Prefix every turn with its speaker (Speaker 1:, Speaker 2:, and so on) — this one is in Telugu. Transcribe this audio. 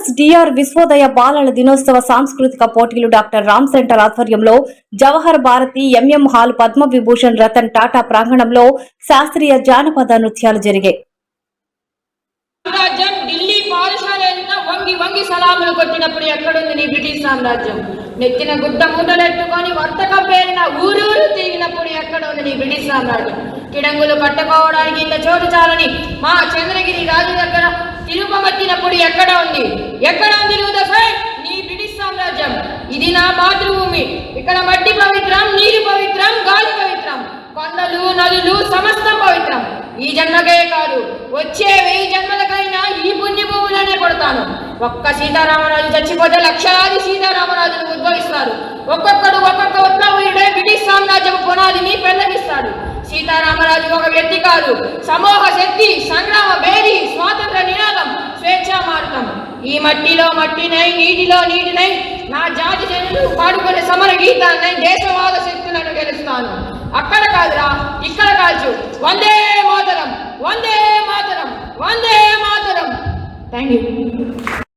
Speaker 1: డిఆర్ విశ్వోదయ బాలల దినోత్సవ సాంస్కృతిక పోటీలు డాక్టర్ రామ్ సెంటర్ ఆధ్వర్యంలో జవహర్ భారతి ఎంఎం హాల్ పద్మ విభూషణ్ రతన్ టాటా ప్రాంగణంలో శాస్త్రీయ జానపద నృత్యాలు జరిగాయి.
Speaker 2: పాఠశాల సలాములు కొట్టినప్పుడు ఎక్కడుంది నీ బ్రిటిష్ సామ్రాజ్యం? నెత్తిన గుడ్డ మూటలెట్టుకొని వర్తక పేరిన ఊరూరు తిరిగినప్పుడు ఎక్కడ ఉంది నీ బ్రిటిష్ సామ్రాజ్యం? కిడంగులు కట్టుకోవడానికి ఇంత చోటు చాలని మా చంద్రగిరి రాజు దగ్గర తిరుపమట్టినప్పుడు ఎక్కడ ఉంది? ఎక్కడ ఉంది లూదఫై నీ బ్రిటిష్ సామ్రాజ్యం. ఇది నా మాతృభూమి. ఇక్కడ మట్టి పవిత్రం నీరు పవిత్రం గాలి పవిత్రం. కొండలు నదులు సమస్తం పవిత్రం. ఈ జన్మకే కాదు వచ్చే వెయ్యి జన్మలకైనా ఈ పుణ్య భూములనే కొడతాను. ఒక్క సీతారామరాజు చచ్చిపోతే లక్షలాది సీతారామరాజులు ఉద్భవిస్తారు. ఒక్కొక్కడు ఒక్కొక్క ఉద్భవుడే బ్రిటిష్ సామ్రాజ్యం పునాదిని పెళ్ళగిస్తాడు సీతారామరాజు ఒక వ్యక్తి కాదు. సమూహ శక్తి సంగ్రామ ఈ మట్టిలో మట్టినై నీటిలో నీటినై నా. జాతి జనులు పాడుకునే సమర గీతాన్ని దేశవాద శక్తులను గెలుస్తాను. అక్కడ కాదురా ఇక్కడ కాల్చు వందే మాతరం వందే మాతరం వందే మాతరం. Thank you